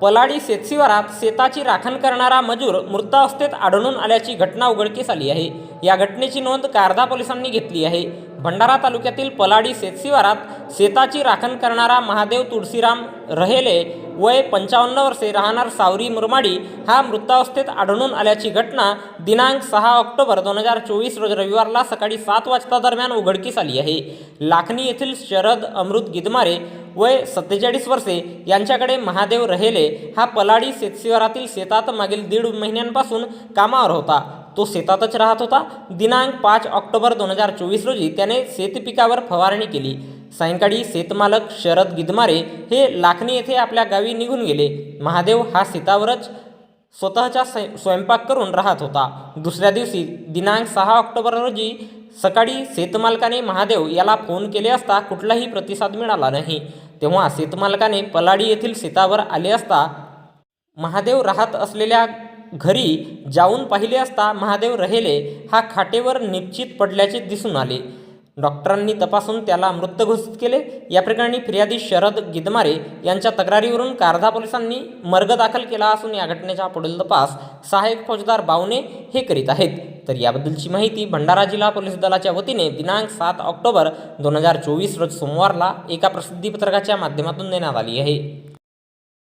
पलाडी शेतशिवारात शेताची राखण करणारा मजूर मृतावस्थेत आढळून आल्याची घटना उघडकीस आली आहे. या घटनेची नोंद कारधा पोलिसांनी घेतली आहे. भंडारा तालुक्यातील पलाडी शेतशिवारात शेताची राखण करणारा महादेव तुळशीराम रहेले वय पंचावन्न वर्षे राहणार सावरी मुरमाडी हा मृतावस्थेत आढळून आल्याची घटना दिनांक सहा ऑक्टोबर दोन हजार चोवीस रोज रविवारला सकाळी सात वाजता दरम्यान उघडकीस आली आहे. लाखनी येथील शरद अमृत गिदमारे वय सत्तेचाळीस वर्षे यांच्याकडे महादेव रहेले हा पलाडी शेतशिवारातील शेतात मागील दीड महिन्यांपासून कामावर होता. तो शेतातच राहत होता. दिनांक पाच ऑक्टोबर दोन हजार चोवीस रोजी त्याने शेतपिकावर फवारणी केली. सायंकाळी शेतमालक शरद गिदमारे हे लाखणी येथे आपल्या गावी निघून गेले. महादेव हा शेतावरच स्वतःचा स्वय स्वयंपाक करून राहत होता. दुसऱ्या दिवशी दिनांक सहा ऑक्टोबर रोजी सकाळी शेतमालकाने महादेव याला फोन केले असता कुठलाही प्रतिसाद मिळाला नाही. तेव्हा शेतमालकाने पलाडी येथील शेतावर आले असता महादेव राहत असलेल्या घरी जाऊन पाहिले असता महादेव रहेले हा खाटेवर निश्चित पडल्याचे दिसून आले. डॉक्टरांनी तपासून त्याला मृत घोषित केले. या प्रकरणी फिर्यादी शरद गिदमारे यांच्या तक्रारीवरून कारधा पोलिसांनी मर्ग दाखल केला असून या घटनेचा पुढील तपास सहाय्यक फौजदार बावने हे करीत आहेत. तर याबद्दलची माहिती भंडारा जिल्हा पोलीस दलाच्या वतीने दिनांक सात ऑक्टोबर दोन हजार चोवीस रोज सोमवारला एका प्रसिद्धीपत्रकाच्या माध्यमातून देण्यात आली आहे.